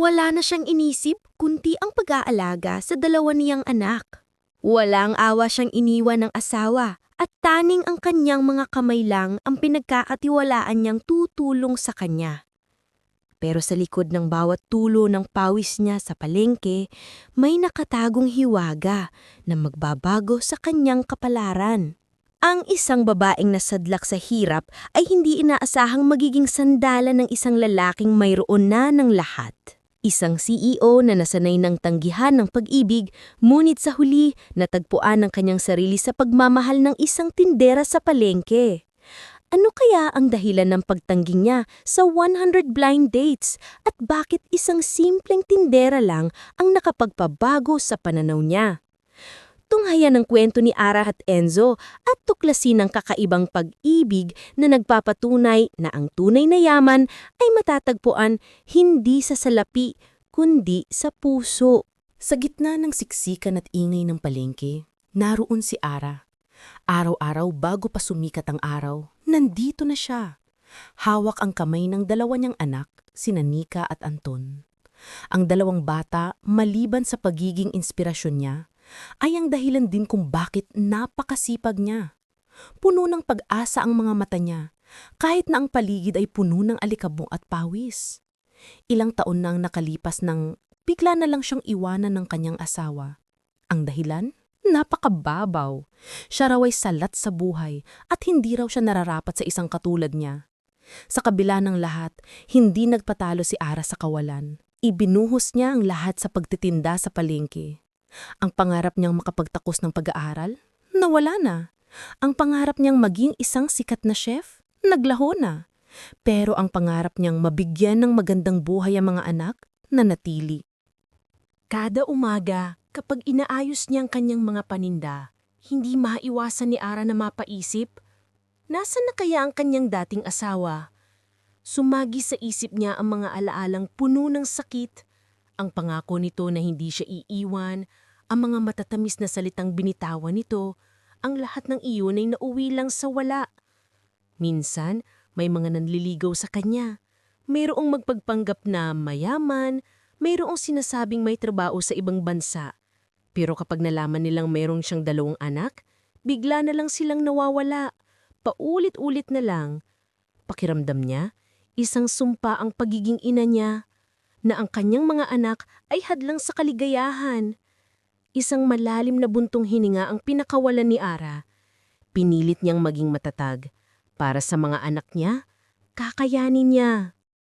Wala na siyang inisip kunti ang pag-aalaga sa dalawa niyang anak. Walang awa siyang iniwan ng asawa at taning ang kanyang mga kamay lang ang pinagkakatiwalaan niyang tutulong sa kanya. Pero sa likod ng bawat tulo ng pawis niya sa palengke, may nakatagong hiwaga na magbabago sa kanyang kapalaran. Ang isang babaeng nasadlak sa hirap ay hindi inaasahang magiging sandala ng isang lalaking mayroon na ng lahat. Isang CEO na nasanay ng tanggihan ng pag-ibig, ngunit sa huli natagpuan ang kanyang sarili sa pagmamahal ng isang tindera sa palengke. Ano kaya ang dahilan ng pagtanggi niya sa 100 blind dates at bakit isang simpleng tindera lang ang nakapagpabago sa pananaw niya? Tunghayan ng kwento ni Ara at Enzo at tuklasin ang kakaibang pag-ibig na nagpapatunay na ang tunay na yaman ay matatagpuan hindi sa salapi kundi sa puso. Sa gitna ng siksikan at ingay ng palengke, naroon si Ara. Araw-araw bago pa sumikat ang araw, nandito na siya. Hawak ang kamay ng dalawa niyang anak, sina Nika at Anton. Ang dalawang bata, maliban sa pagiging inspirasyon niya, ay ang dahilan din kung bakit napakasipag niya. Puno ng pag-asa ang mga mata niya, kahit na ang paligid ay puno ng alikabok at pawis. Ilang taon na ang nakalipas nang bigla na lang siyang iwanan ng kanyang asawa. Ang dahilan? Napakababaw. Siya raw ay salat sa buhay at hindi raw siya nararapat sa isang katulad niya. Sa kabila ng lahat, hindi nagpatalo si Ara sa kawalan. Ibinuhos niya ang lahat sa pagtitinda sa palengke. Ang pangarap niyang makapagtakos ng pag-aaral? Nawala na. Ang pangarap niyang maging isang sikat na chef? Naglaho na. Pero ang pangarap niyang mabigyan ng magandang buhay ang mga anak? Nanatili. Kada umaga, kapag inaayos niya ang kanyang mga paninda, hindi maiwasan ni Ara na mapaisip, Nasaan na kaya ang kanyang dating asawa? Sumagi sa isip niya ang mga alaalang puno ng sakit, ang pangako nito na hindi siya iiwan, ang mga matatamis na salitang binitawan nito, ang lahat ng iyon ay nauwi lang sa wala. Minsan, may mga nanliligaw sa kanya. Mayroong magpagpanggap na mayaman, mayroong sinasabing may trabaho sa ibang bansa. Pero kapag nalaman nilang mayroong siyang dalawang anak, bigla na lang silang nawawala. Paulit-ulit na lang. Pakiramdam niya, isang sumpa ang pagiging ina niya na ang kanyang mga anak ay hadlang sa kaligayahan. Isang malalim na buntong hininga ang pinakawalan ni Ara. Pinilit niyang maging matatag. Para sa mga anak niya, kakayanin niya.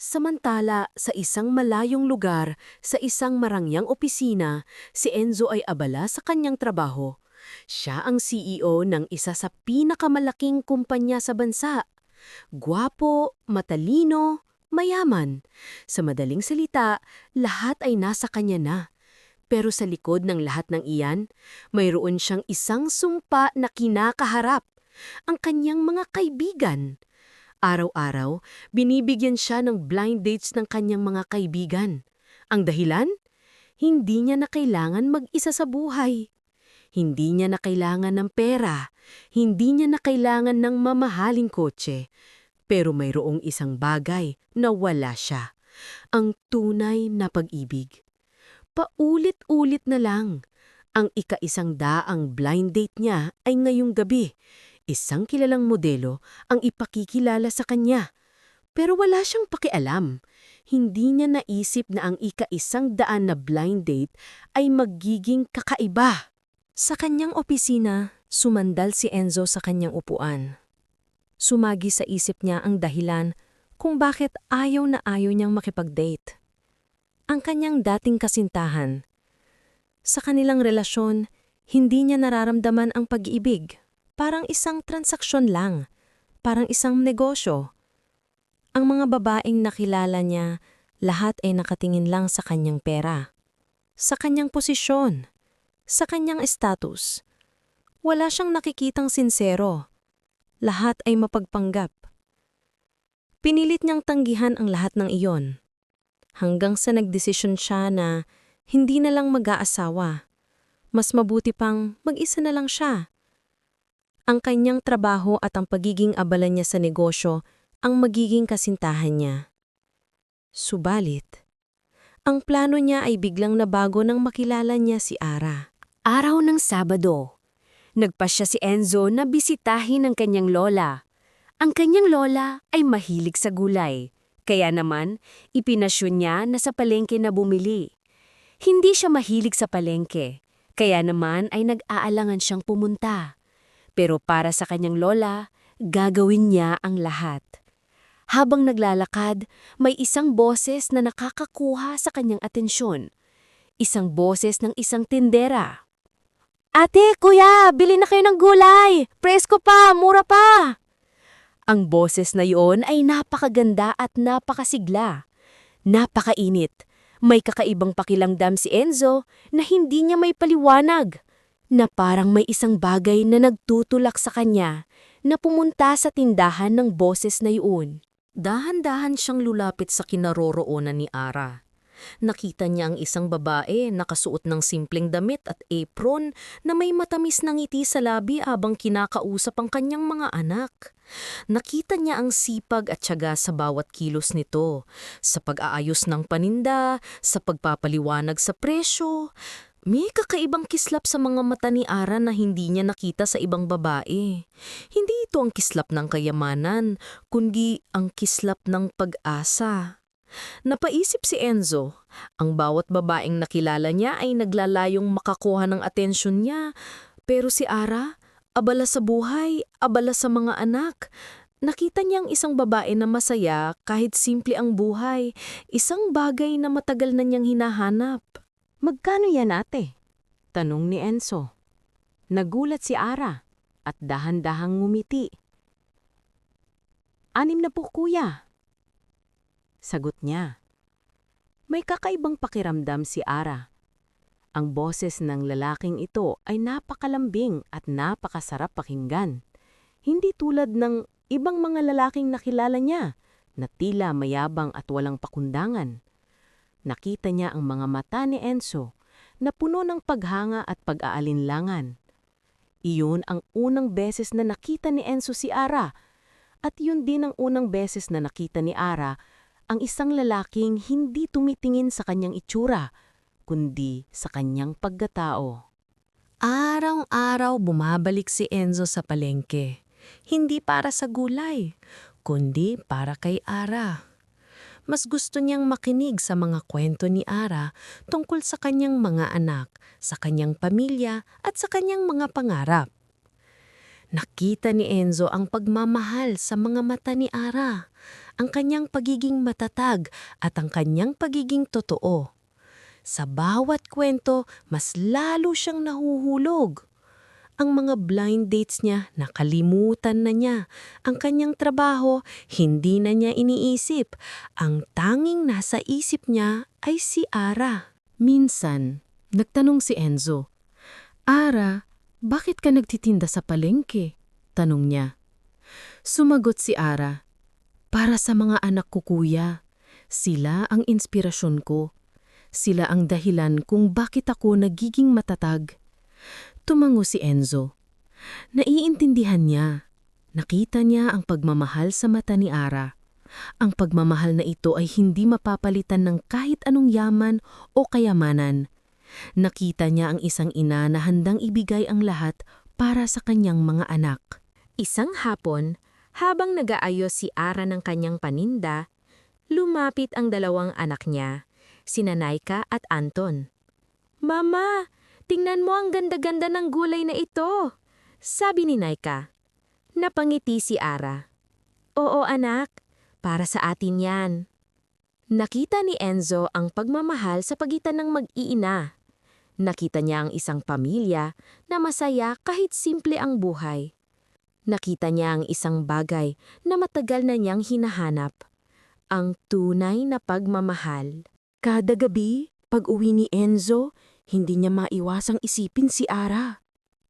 Samantala, sa isang malayong lugar, sa isang marangyang opisina, si Enzo ay abala sa kanyang trabaho. Siya ang CEO ng isa sa pinakamalaking kumpanya sa bansa. Gwapo, matalino, mayaman. Sa madaling salita, lahat ay nasa kanya na. Pero sa likod ng lahat ng iyan, mayroon siyang isang sumpa na kinakaharap, ang kanyang mga kaibigan. Araw-araw, binibigyan siya ng blind dates ng kanyang mga kaibigan. Ang dahilan? Hindi niya na kailangan mag-isa sa buhay. Hindi niya na kailangan ng pera. Hindi niya na kailangan ng mamahaling kotse. Pero mayroong isang bagay na wala siya. Ang tunay na pag-ibig. Paulit-ulit na lang. Ang ika-isang daang blind date niya ay ngayong gabi. Isang kilalang modelo ang ipakikilala sa kanya. Pero wala siyang pakialam. Hindi niya naisip na ang ika-isang daan na blind date ay magiging kakaiba. Sa kanyang opisina, sumandal si Enzo sa kanyang upuan. Sumagi sa isip niya ang dahilan kung bakit ayaw na ayaw niyang makipag-date. Ang kanyang dating kasintahan. Sa kanilang relasyon, hindi niya nararamdaman ang pag-ibig. Parang isang transaksyon lang. Parang isang negosyo. Ang mga babaeng nakilala niya, lahat ay nakatingin lang sa kanyang pera. Sa kanyang posisyon sa kanyang status. Wala siyang nakikitang sinsero. Lahat ay mapagpanggap. Pinilit niyang tanggihan ang lahat ng iyon. Hanggang sa nagdesisyon siya na hindi na lang mag-aasawa. Mas mabuti pang mag-isa na lang siya. Ang kanyang trabaho at ang pagiging abala niya sa negosyo ang magiging kasintahan niya. Subalit, Ang plano niya ay biglang nabago nang makilala niya si Ara. Araw ng Sabado. Nagpasya si Enzo na bisitahin ang kanyang lola. Ang kanyang lola ay mahilig sa gulay. Kaya naman, ipinasyon niya na sa palengke na bumili. Hindi siya mahilig sa palengke. Kaya naman ay nag-aalangan siyang pumunta. Pero para sa kanyang lola, gagawin niya ang lahat. Habang naglalakad, may isang boses na nakakakuha sa kanyang atensyon. Isang boses ng isang tindera. Ate, kuya, bili na kayo ng gulay! Presko pa, mura pa! Ang boses na iyon ay napakaganda at napakasigla. Napakainit. May kakaibang pakilamdam si Enzo na hindi niya may paliwanag. Na parang may isang bagay na nagtutulak sa kanya na pumunta sa tindahan ng boses na iyon. Dahan-dahan siyang lulapit sa kinaroroonan ni Ara. Nakita niya ang isang babae nakasuot ng simpleng damit at apron na may matamis na ngiti sa labi habang kinakausap ang kanyang mga anak. Nakita niya ang sipag at tiyaga sa bawat kilos nito, sa pag-aayos ng paninda, sa pagpapaliwanag sa presyo. May kakaibang kislap sa mga mata ni Ara na hindi niya nakita sa ibang babae. Hindi ito ang kislap ng kayamanan, kundi ang kislap ng pag-asa. Napaisip si Enzo, ang bawat babaeng nakilala niya ay naglalayong makakuha ng atensyon niya. Pero si Ara, abala sa buhay, abala sa mga anak. Nakita niya ang isang babae na masaya kahit simple ang buhay, isang bagay na matagal na niyang hinahanap. Magkano yan ate? Tanong ni Enzo. Nagulat si Ara at dahan-dahang ngumiti. Anim na po kuya. Sagot niya. May kakaibang pakiramdam si Ara. Ang boses ng lalaking ito ay napakalambing at napakasarap pakinggan. Hindi tulad ng ibang mga lalaking nakilala niya na tila mayabang at walang pakundangan. Nakita niya ang mga mata ni Enzo na puno ng paghanga at pag-aalinlangan. Iyon ang unang beses na nakita ni Enzo si Ara at yun din ang unang beses na nakita ni Ara ang isang lalaking hindi tumitingin sa kanyang itsura, kundi sa kanyang pagkatao. Araw-araw bumabalik si Enzo sa palengke. Hindi para sa gulay, kundi para kay Ara. Mas gusto niyang makinig sa mga kwento ni Ara tungkol sa kanyang mga anak, sa kanyang pamilya at sa kanyang mga pangarap. Nakita ni Enzo ang pagmamahal sa mga mata ni Ara, ang kanyang pagiging matatag at ang kanyang pagiging totoo. Sa bawat kwento, mas lalo siyang nahuhulog. Ang mga blind dates niya, nakalimutan na niya. Ang kanyang trabaho, hindi na niya iniisip. Ang tanging nasa isip niya ay si Ara. Minsan, nagtanong si Enzo, Ara, bakit ka nagtitinda sa palengke? Tanong niya. Sumagot si Ara, para sa mga anak ko kuya, sila ang inspirasyon ko. Sila ang dahilan kung bakit ako nagiging matatag. Tumango si Enzo. Naiintindihan niya. Nakita niya ang pagmamahal sa mata ni Ara. Ang pagmamahal na ito ay hindi mapapalitan ng kahit anong yaman o kayamanan. Nakita niya ang isang ina na handang ibigay ang lahat para sa kanyang mga anak. Isang hapon, habang nagaayos si Ara ng kanyang paninda, lumapit ang dalawang anak niya, sina Naika at Anton. Mama, tingnan mo ang ganda-ganda ng gulay na ito, sabi ni Naika. Napangiti si Ara. Oo anak, para sa atin yan. Nakita ni Enzo ang pagmamahal sa pagitan ng mag-iina. Nakita niya ang isang pamilya na masaya kahit simple ang buhay. Nakita niya ang isang bagay na matagal na niyang hinahanap. Ang tunay na pagmamahal. Kada gabi, pag uwi ni Enzo, hindi niya maiwasang isipin si Ara.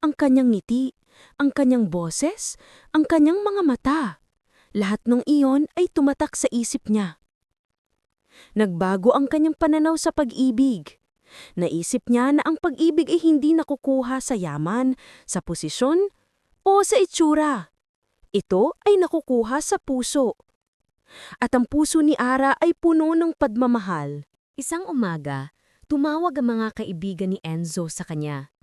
Ang kanyang ngiti, ang kanyang boses, ang kanyang mga mata. Lahat ng iyon ay tumatak sa isip niya. Nagbago ang kanyang pananaw sa pag-ibig. Naisip niya na ang pag-ibig ay hindi nakukuha sa yaman, sa posisyon, o sa itsura. Ito ay nakukuha sa puso. At ang puso ni Ara ay puno ng pagmamahal. Isang umaga, tumawag ang mga kaibigan ni Enzo sa kanya.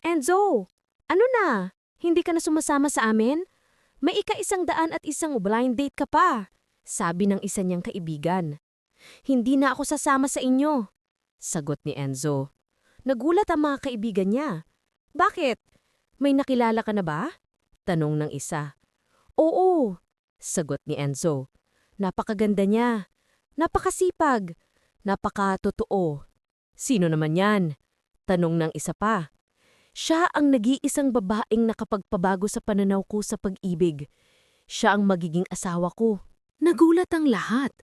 Enzo, ano na? Hindi ka na sumasama sa amin? May ika-isang daan at isang blind date ka pa, sabi ng isa niyang kaibigan. Hindi na ako sasama sa inyo, sagot ni Enzo. Nagulat ang mga kaibigan niya. Bakit? May nakilala ka na ba? Tanong ng isa. Oo, sagot ni Enzo. Napakaganda niya. Napakasipag. Napakatotoo. Sino naman yan? Tanong ng isa pa. Siya ang nag-iisang babaeng nakapagpabago sa pananaw ko sa pag-ibig. Siya ang magiging asawa ko. Nagulat ang lahat.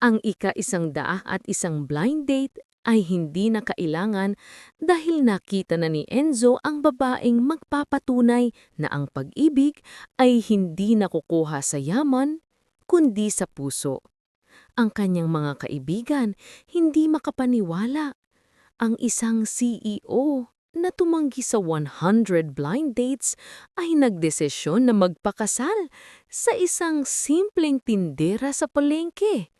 Ang ika-isang daa at isang blind date ay hindi na kailangan dahil nakita na ni Enzo ang babaeng magpapatunay na ang pag-ibig ay hindi nakukuha sa yaman, kundi sa puso. Ang kanyang mga kaibigan hindi makapaniwala. Ang isang CEO na tumanggi sa 100 blind dates ay nagdesisyon na magpakasal sa isang simpleng tindera sa palengke.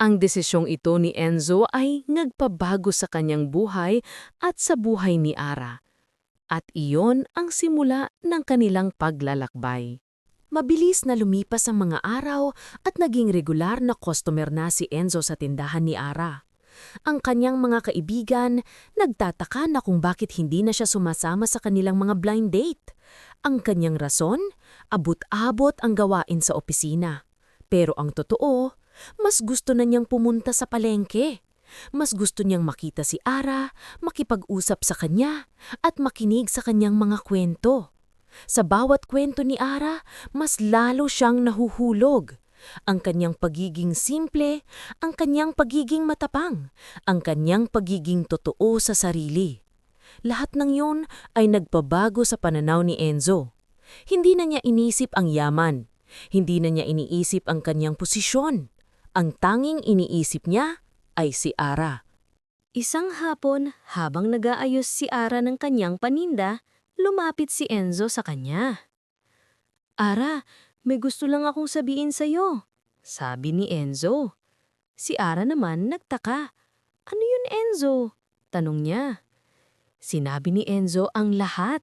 Ang desisyong ito ni Enzo ay nagpabago sa kanyang buhay at sa buhay ni Ara. At iyon ang simula ng kanilang paglalakbay. Mabilis na lumipas ang mga araw at naging regular na customer na si Enzo sa tindahan ni Ara. Ang kanyang mga kaibigan nagtataka na kung bakit hindi na siya sumasama sa kanilang mga blind date. Ang kanyang rason, abot-abot ang gawain sa opisina. Pero ang totoo, mas gusto na niyang pumunta sa palengke. Mas gusto niyang makita si Ara, makipag-usap sa kanya, at makinig sa kanyang mga kwento. Sa bawat kwento ni Ara, mas lalo siyang nahuhulog. Ang kanyang pagiging simple, ang kanyang pagiging matapang, ang kanyang pagiging totoo sa sarili. Lahat ng yun ay nagpabago sa pananaw ni Enzo. Hindi na niya inisip ang yaman. Hindi na niya iniisip ang kanyang posisyon. Ang tanging iniisip niya ay si Ara. Isang hapon, habang nag-aayos si Ara ng kanyang paninda, lumapit si Enzo sa kanya. Ara, may gusto lang akong sabihin sa'yo, sabi ni Enzo. Si Ara naman nagtaka. Ano yun, Enzo? Tanong niya. Sinabi ni Enzo ang lahat.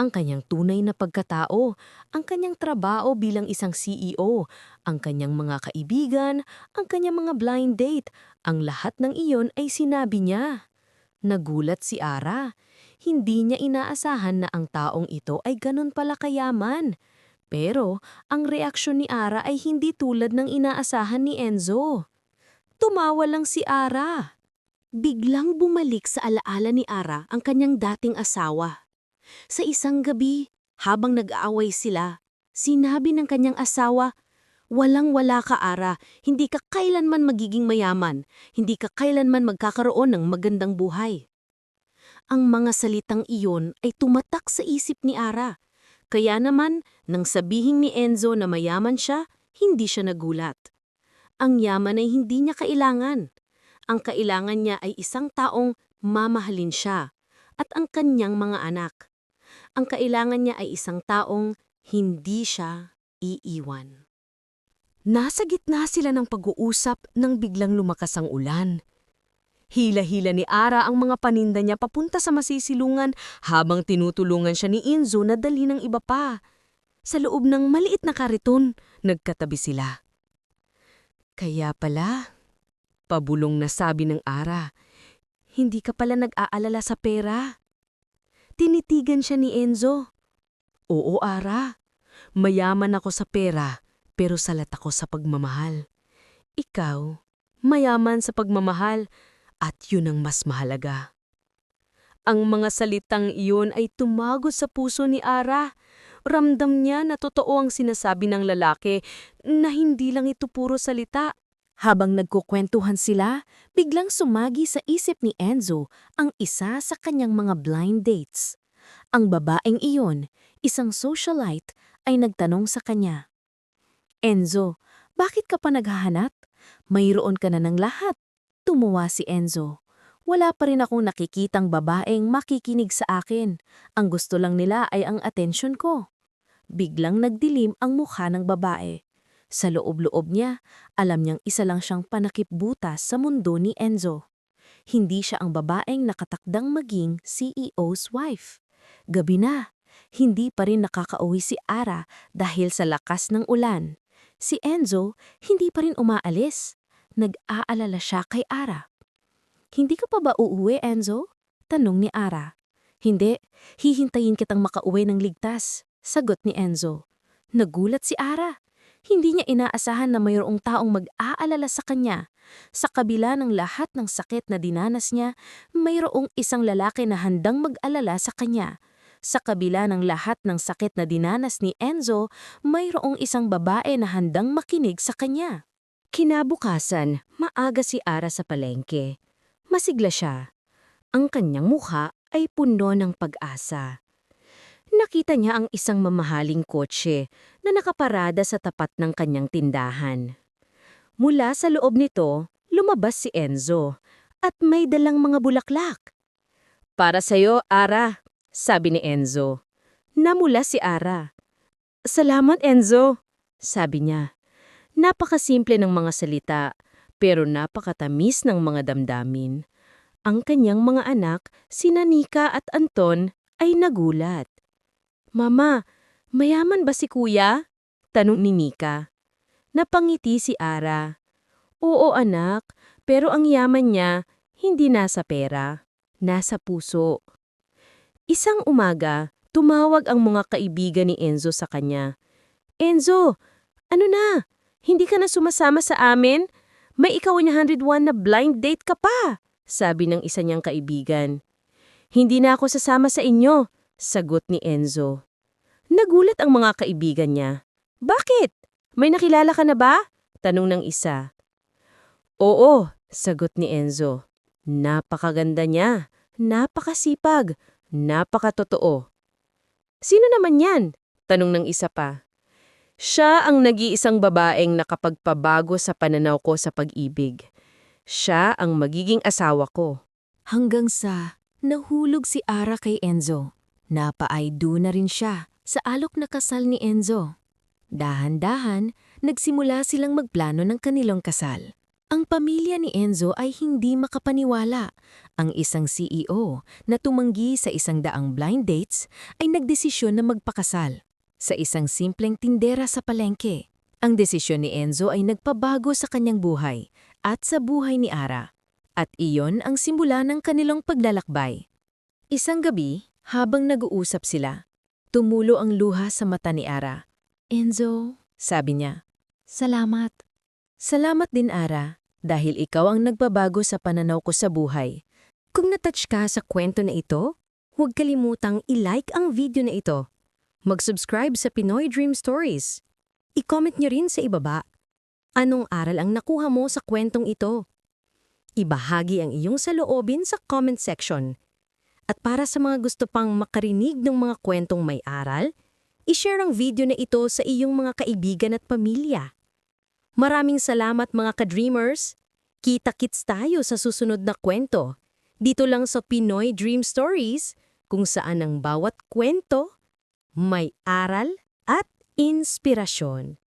Ang kanyang tunay na pagkatao, ang kanyang trabaho bilang isang CEO, ang kanyang mga kaibigan, ang kanyang mga blind date, ang lahat ng iyon ay sinabi niya. Nagulat si Ara. Hindi niya inaasahan na ang taong ito ay ganun pala kayaman. Pero ang reaksyon ni Ara ay hindi tulad ng inaasahan ni Enzo. Tumawa lang si Ara. Biglang bumalik sa alaala ni Ara ang kanyang dating asawa. Sa isang gabi, habang nag-aaway sila, sinabi ng kanyang asawa, Walang-wala ka, Ara. Hindi ka kailanman magiging mayaman. Hindi ka kailanman magkakaroon ng magandang buhay. Ang mga salitang iyon ay tumatak sa isip ni Ara. Kaya naman, nang sabihin ni Enzo na mayaman siya, hindi siya nagulat. Ang yaman ay hindi niya kailangan. Ang kailangan niya ay isang taong mamahalin siya at ang kanyang mga anak. Ang kailangan niya ay isang taong hindi siya iiwan. Nasa gitna sila ng pag-uusap nang biglang lumakas ang ulan. Hila-hila ni Ara ang mga paninda niya papunta sa masisilungan habang tinutulungan siya ni Inzo na dali ng iba pa. Sa loob ng maliit na kariton, nagkatabi sila. Kaya pala, pabulong na sabi ng Ara, hindi ka pala nag-aalala sa pera. Tinitigan siya ni Enzo. Oo, Ara. Mayaman ako sa pera, pero salat ako sa pagmamahal. Ikaw, mayaman sa pagmamahal, at yun ang mas mahalaga. Ang mga salitang iyon ay tumago sa puso ni Ara. Ramdam niya na totoo ang sinasabi ng lalaki na hindi lang ito puro salita. Habang nagkukwentuhan sila, biglang sumagi sa isip ni Enzo ang isa sa kanyang mga blind dates. Ang babaeng iyon, isang socialite, ay nagtanong sa kanya. Enzo, bakit ka pa naghahanap? Mayroon ka na ng lahat. Tumuwa si Enzo. Wala pa rin akong nakikitang babaeng makikinig sa akin. Ang gusto lang nila ay ang atensyon ko. Biglang nagdilim ang mukha ng babae. Sa loob-loob niya, alam niyang isa lang siyang panakip butas sa mundo ni Enzo. Hindi siya ang babaeng nakatakdang maging CEO's wife. Gabi na, hindi pa rin nakakauwi si Ara dahil sa lakas ng ulan. Si Enzo, hindi pa rin umaalis. Nag-aalala siya kay Ara. Hindi ka pa ba uuwi, Enzo? Tanong ni Ara. Hindi, hihintayin kitang makauwi ng ligtas. Sagot ni Enzo. Nagulat si Ara. Hindi niya inaasahan na mayroong taong mag-aalala sa kanya. Sa kabila ng lahat ng sakit na dinanas niya, mayroong isang lalaki na handang mag-alala sa kanya. Sa kabila ng lahat ng sakit na dinanas ni Enzo, mayroong isang babae na handang makinig sa kanya. Kinabukasan, maaga si Ara sa palengke. Masigla siya. Ang kanyang mukha ay puno ng pag-asa. Nakita niya ang isang mamahaling kotse na nakaparada sa tapat ng kanyang tindahan. Mula sa loob nito, lumabas si Enzo at may dalang mga bulaklak. Para sa'yo, Ara, sabi ni Enzo. Namula si Ara. Salamat, Enzo, sabi niya. Napakasimple ng mga salita, pero napakatamis ng mga damdamin. Ang kanyang mga anak, sina Nika at Anton, ay nagulat. Mama, mayaman ba si kuya? Tanong ni Nika. Napangiti si Ara. Oo anak, pero ang yaman niya hindi nasa pera, nasa puso. Isang umaga, tumawag ang mga kaibigan ni Enzo sa kanya. Enzo, ano na? Hindi ka na sumasama sa amin? May ikaw 101 na blind date ka pa, sabi ng isa niyang kaibigan. Hindi na ako sasama sa inyo, sagot ni Enzo. Nagulat ang mga kaibigan niya. Bakit? May nakilala ka na ba? Tanong ng isa. Oo, sagot ni Enzo. Napakaganda niya, napakasipag, napakatotoo. Sino naman yan? Tanong ng isa pa. Siya ang nag-iisang babaeng nakapagpabago sa pananaw ko sa pag-ibig. Siya ang magiging asawa ko. Hanggang sa nahulog si Ara kay Enzo. Napaaydo na rin siya sa alok na kasal ni Enzo. Dahan-dahan, nagsimula silang magplano ng kanilang kasal. Ang pamilya ni Enzo ay hindi makapaniwala. Ang isang CEO na tumanggi sa isang daang blind dates ay nagdesisyon na magpakasal. Sa isang simpleng tindera sa palengke, ang desisyon ni Enzo ay nagpabago sa kanyang buhay at sa buhay ni Ara. At iyon ang simula ng kanilang paglalakbay. Isang gabi, habang nag-uusap sila, tumulo ang luha sa mata ni Ara. Enzo, sabi niya, salamat. Salamat din Ara, dahil ikaw ang nagbabago sa pananaw ko sa buhay. Kung natouch ka sa kwento na ito, huwag kalimutang i-like ang video na ito. Mag-subscribe sa Pinoy Dream Stories. I-comment nyo rin sa ibaba. Anong aral ang nakuha mo sa kwentong ito? Ibahagi ang iyong saloobin sa comment section. At para sa mga gusto pang makarinig ng mga kwentong may aral, i-share ang video na ito sa iyong mga kaibigan at pamilya. Maraming salamat mga ka-dreamers! Kita-kits tayo sa susunod na kwento. Dito lang sa Pinoy Dream Stories, kung saan ang bawat kwento may aral at inspirasyon.